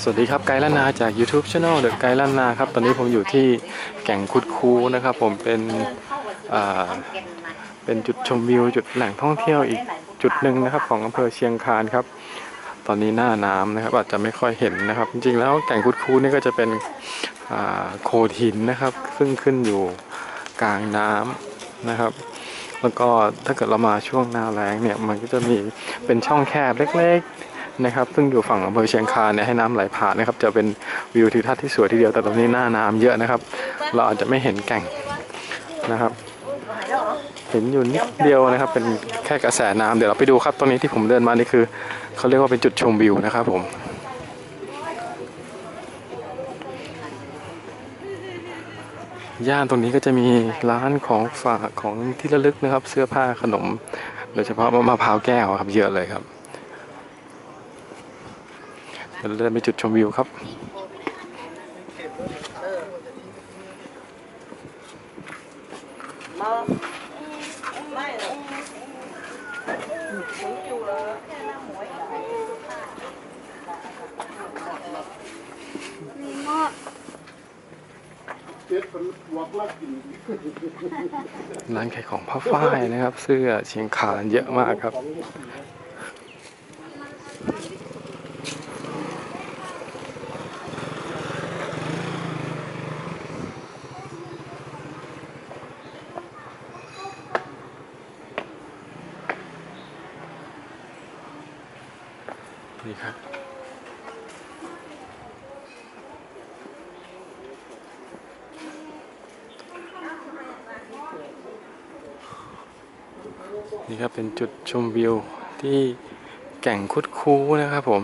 สวัสดีครับไกด์ล้านนาจาก YouTube Channel เดอะไกด์ล้านนาครับ ตอนนี้ผมอยู่ที่แก่งคุดคูนะครับผมเป็นเป็นจุดชมวิวจุดแหล่งท่องเที่ยวอีกจุดหนึ่งนะครับ ของอำเภอเชียงคานครับ ตอนนี้หน้าน้ำนะครับ อาจจะไม่ค่อยเห็นนะครับ จริงๆแล้วแก่งคุดคูนี่ก็จะเป็นโขดหินนะครับ ซึ่งขึ้นอยู่กลางน้ำนะครับแล้วก็ถ้าเกิดเรามาช่วงหน้าแล้งเนี่ยมันก็จะมีเป็นช่องแคบเล็ก นะครับ ซึ่งอยู่ฝั่งอำเภอเชียงคานเนี่ยให้น้ำไหลผ่านนะครับ จะเป็นวิวทิวทัศน์ที่สวยทีเดียวแต่ตอนนี้หน้าน้ำเยอะนะครับ เราอาจจะไม่เห็นแก่งนะครับ เห็นอยู่นิดเดียวนะครับ เป็นแค่กระแสน้ำเดี๋ยวเราไปดูครับตรงนี้ที่ผมเดินมานี่คือเขาเรียกว่าเป็นจุดชมวิวนะครับผมย่านตรงนี้ก็จะมีร้านของฝากของที่ระลึกนะครับ เสื้อผ้าขนม โดยเฉพาะมะพร้าวแก้วครับเยอะเลยครับ เดี๋ยวเราเดินไปจุดชมวิวครับร้านขายของผ้าฝ้ายนะครับ เสื้อเชียงคานเยอะมากครับ นี่ครับ นี่ครับเป็นจุดชมวิวที่แก่งคุดคูนะครับผม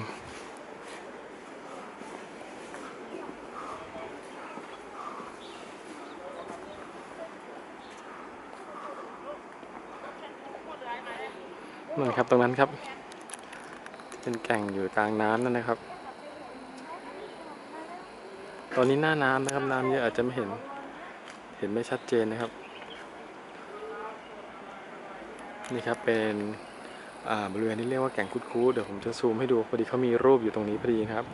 นั่นครับตรงนั้นครับ เป็นแก่งอยู่กลางน้ำนั่นนะครับ ตอนนี้หน้าน้ำนะครับน้ำเยอะอาจจะไม่เห็น เห็นไม่ชัดเจนนะครับ นี่ครับเป็นบริเวณที่เรียกว่าแก่งคุดคู้เดี๋ยวผมจะซูมให้ดูพอดีเขามีรูปอยู่ตรงนี้พอดีครับ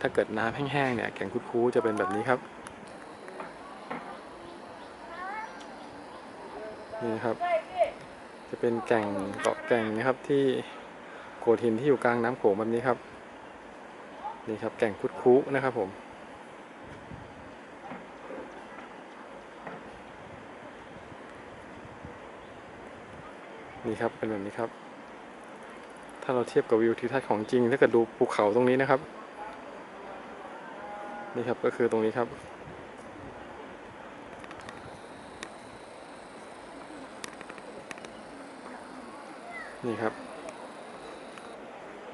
ถ้าเกิดน้ำแห้งๆเนี่ยแก่งคุดคู้จะเป็นแบบนี้ครับนี่ครับ จะเป็นแก่งเกาะแก่งนะครับที่ โขดหินที่อยู่กลางน้ำโขงแบบนี้ครับ นี่ครับแก่งคุดคู้นะครับผม นี่ครับเป็นแบบนี้ครับ ถ้าเราเทียบกับวิวทิวทัศน์ของจริงถ้าเกิดดูภูเขาตรงนี้นะครับ นี่ครับก็คือตรงนี้ครับนี่ครับ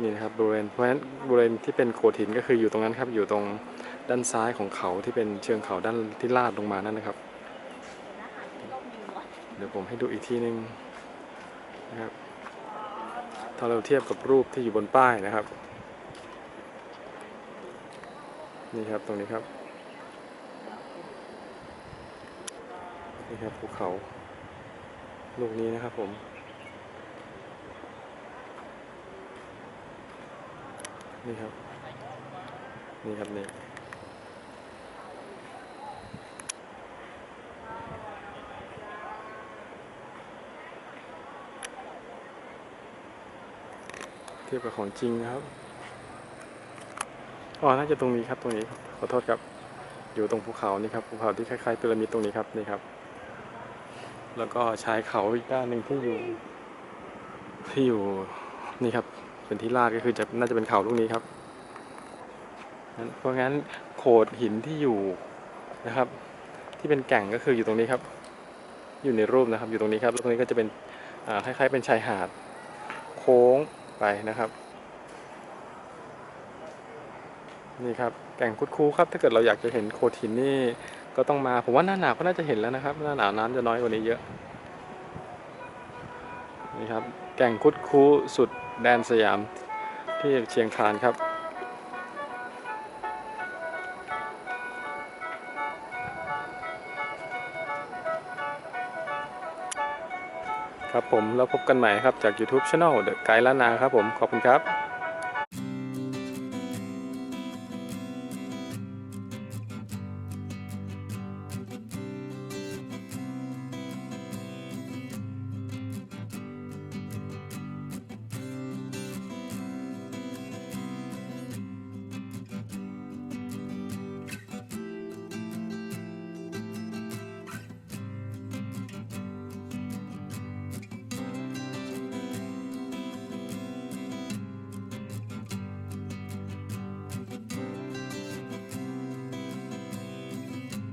นี่นะครับบริเวณเพราะฉะนั้นบริเวณที่เป็นโขดหินก็คืออยู่ตรงนั้นครับอยู่ตรงด้านซ้ายของเขาที่เป็นเชิงเขาด้านที่ลาดลงมานั่นนะครับ เดี๋ยวผมให้ดูอีกทีนึงนะครับถ้าเราเทียบกับรูปที่อยู่บนป้ายนะครับ นี่ครับตรงนี้ครับนี่ครับภูเขาลูกนี้นะครับผม นี่ครับ นี่ครับเนี่ยเทียบกับของจริงนะครับ อ๋อ น่าจะตรงนี้ครับ ตรงนี้ ขอโทษครับ อยู่ตรงภูเขานี่ครับ ภูเขาที่คล้ายๆพีระมิดตรงนี้ครับ นี่ครับ แล้วก็ชายเขาอีกด้านหนึ่งที่อยู่ ที่อยู่ นี่ครับ เป็นที่ลาดก็คือจะน่าจะเป็นเขาลูกนี้ครับเพราะงั้นโขดหินที่อยู่นะครับ ที่เป็นแก่งก็คืออยู่ตรงนี้ครับ อยู่ในรูปนะครับ อยู่ตรงนี้ครับแล้วตรงนี้ก็จะเป็นคล้ายๆ เป็นชายหาด โค้งไปนะครับ นี่ครับแก่งคุดคูครับถ้าเกิดเราอยากจะเห็นโขดหินนี่ก็ต้องมาผมว่าหน้าหนาวก็น่าจะเห็นแล้วนะครับ หน้าหนาวน้ำจะน้อยกว่านี้เยอะนี่ครับแก่งคุดคูสุด แดนสยามที่เชียงคานครับ ครับผมแล้วพบกันใหม่ครับจาก YouTube Channel The Guide ล้านนาครับผม ขอบคุณครับ